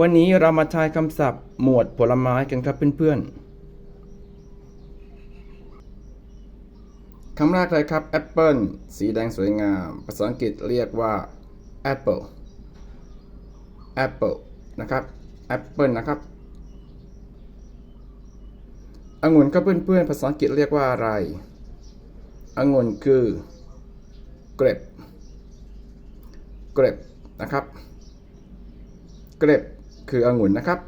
วันนี้เรามาทายคำศัพท์ หมวดผลไม้กันครับเพื่อนๆ คำแรกเลยครับแอปเปิลสีแดงสวยงาม ภาษาอังกฤษเรียกว่า apple apple นะครับ apple นะครับองุ่นก็เพื่อนๆ ภาษาอังกฤษเรียกว่าอะไรองุ่นคือ grape grape นะครับ grape คือองุ่นนะครับ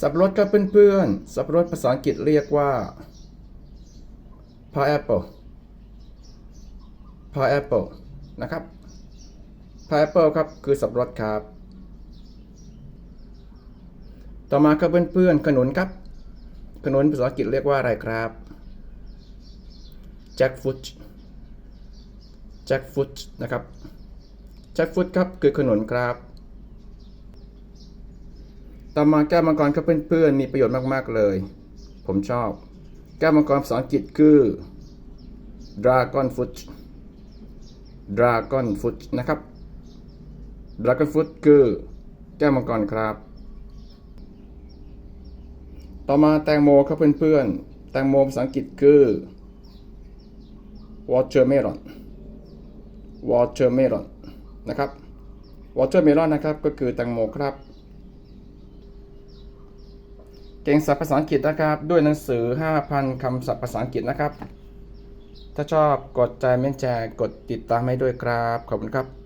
สับปะรดครับเพื่อนๆ สับปะรดภาษาอังกฤษเรียกว่า pineapple pineapple นะครับ pineapple ครับคือสับปะรดครับ ต่อมาครับเพื่อนๆ ขนุนครับ ขนุนภาษาอังกฤษเรียกว่าอะไรครับ jackfruit jackfruit นะครับ jackfruit ครับคือขนุนครับต่อมาแก้วมังกรครับเพื่อนๆมีประโยชน์มากๆเลย ผมชอบ แก้วมังกรภาษาอังกฤษคือ dragon fruit dragon fruit นะครับ dragon fruit คือ แก้วมังกรครับ ต่อมาแตงโมครับเพื่อนๆแตงโมภาษาอังกฤษคือ watermelon watermelon นะครับวอเตอร์เมลอดนะครับก็คือแตงโมครับ เก่งศัพท์ภาษาอังกฤษนะครับ ด้วยหนังสือ 5,000 คำศัพท์ภาษาอังกฤษนะครับ ถ้าชอบกดใจเม้นแชร์กดติดตามให้ด้วยครับ ขอบคุณครับ